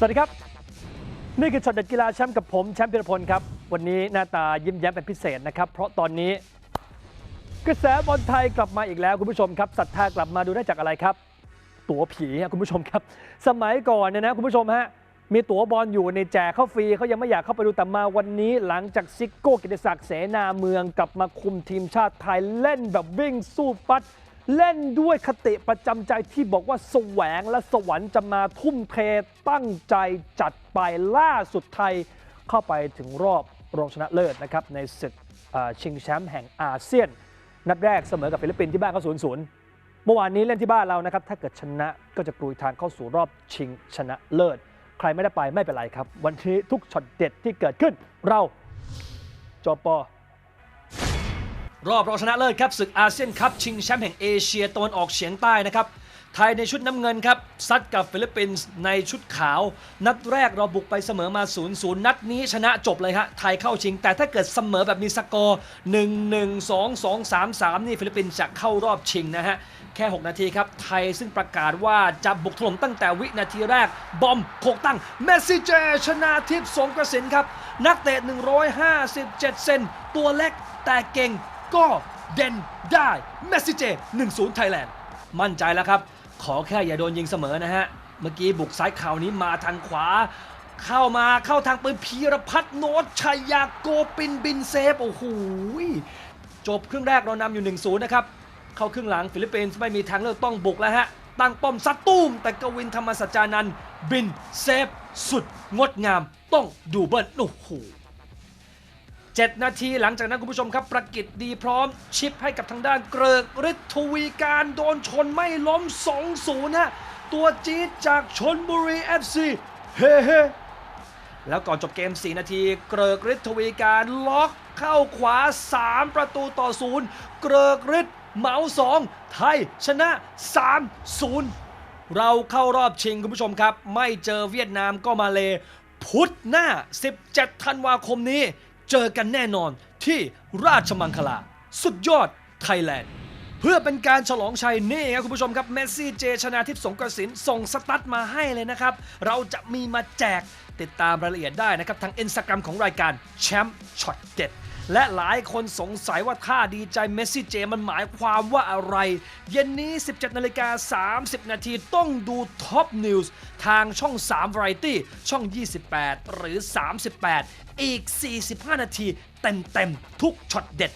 สวัสดีครับ นี่คือช็อตเด็ดกีฬาแชมป์กับผมแชมป์พิรพลครับ วันนี้หน้าตายิ้มแย้มเป็นพิเศษนะครับ เพราะตอนนี้ กระแสบอลไทยกลับมาอีกแล้วคุณผู้ชมครับศรัทธากลับมาดูได้จากอะไรครับ ตั๋วผีฮะคุณผู้ชมครับ สมัยก่อนเนี่ยนะคุณผู้ชมฮะมีตั๋วบอลอยู่ในแจกเข้าฟรีเขายังไม่อยากเข้าไปดูแต่มาวันนี้ หลังจากซิโก้กิติศักดิ์เสนาเมืองกลับมาคุมทีมชาติไทยเล่นแบบวิ่งสู้ฟัด เล่นด้วยคติประจำใจที่บอกว่าแสวงและสวรรค์จะมาทุ่มเทตั้งใจจัดไปล่าสุดไทยเข้าไปถึงรอบรองชนะเลิศนะครับในศึกชิงแชมป์แห่งอาเซียน นัดแรกเสมอกับฟิลิปปินส์ที่บ้านเขา0 0เมื่อวานนี้เล่นที่บ้านเรานะครับ ถ้าเกิดชนะก็จะกรุยทางเข้าสู่รอบชิงชนะเลิศ ใครไม่ได้ไปไม่เป็นไรครับ วันนี้ทุกช็อตเด็ดที่เกิดขึ้นเราจอปอ รอบรองชนะเลิศครับศึกอาเซียนคัพชิงแชมป์แห่งเอเชียตะวันออกเฉียงใต้นะครับไทยในชุดน้ำเงินครับซัดกับฟิลิปปินส์ในชุดขาว นัดแรกเราบุกไปเสมอมา 0 0 นัดนี้ชนะจบเลยฮะไทยเข้าชิง แต่ถ้าเกิดเสมอแบบมีสกอร์ 1 1 2 2 3 3 นี่ฟิลิปปินส์จะเข้ารอบชิงนะฮะ แค่ 6 นาทีครับ ไทยซึ่งประกาศว่าจะบุกถล่มตั้งแต่วินาทีแรก บอมโขกตั้งเมสซี่เจชนะทิพย์สงกระสินครับ นักเตะ 157 เซนตัวเล็กแต่เก่ง ก็เด่นได้เมสซี่เจ1-0ไทยแลนด์มั่นใจแล้วครับ ขอแค่อย่าโดนยิงเสมอนะฮะ เมื่อกี้บุกซ้ายข่าวนี้มาทางขวา เข้ามาเข้าทางปืนพีรพัฒน์โนตชัยยาโกปินบินเซฟ โอ้โหจบครึ่งแรกเรานำอยู่ 1-0 นะครับ เข้าครึ่งหลังฟิลิปปินส์ไม่มีทางเลือกต้องบุกแล้วฮะ ตั้งป้อมซัดตุ้ม แต่กวินธรรมสัจจานันบินเซฟ สุดงดงามต้องดูเบิลโอ้โห 7 นาทีหลังจากนั้นคุณผู้ชมครับ ประกิตดีพร้อมชิปให้กับทางด้านเกริกฤทธิ์ทวีการโดนชนไม่ล้ม 2-0 ฮะ ตัวจี๊ดจากชนบุรี FC เฮ้เฮ้แล้วก่อนจบเกม 4 นาที เกริกฤทธิ์ทวีการล็อกเข้าขวา 3 ประตูต่อ0เกริกฤทธิ์เหมา2ไทยชนะ 3-0 เราเข้ารอบชิงคุณผู้ชมครับ ไม่เจอเวียดนามก็มาเล พุธหน้า 17 ธันวาคมนี้ เจอกันแน่นอนที่ราชมังคลา สุดยอดไทยแลนด์ เพื่อเป็นการฉลองชัยนี่ครับคุณผู้ชมครับเมสซี่เจชนาทิพย์สงกระสินส่งสตั๊ดมาให้เลยนะครับ เราจะมีมาแจกติดตามรายละเอียดได้นะครับ ทาง Instagram ของรายการแชมป์ช็อตเด็ดและหลายคนสงสัยว่าท่าดีใจเมสซี่เจมันหมายความว่าอะไร เย็นนี้ 17นาฬิกา30 นาทีต้องดูท็อปนิวส์ทางช่อง 3 Variety ช่อง 28 หรือ 38 อีก 45 นาทีเต็มๆทุกช็อตเด็ด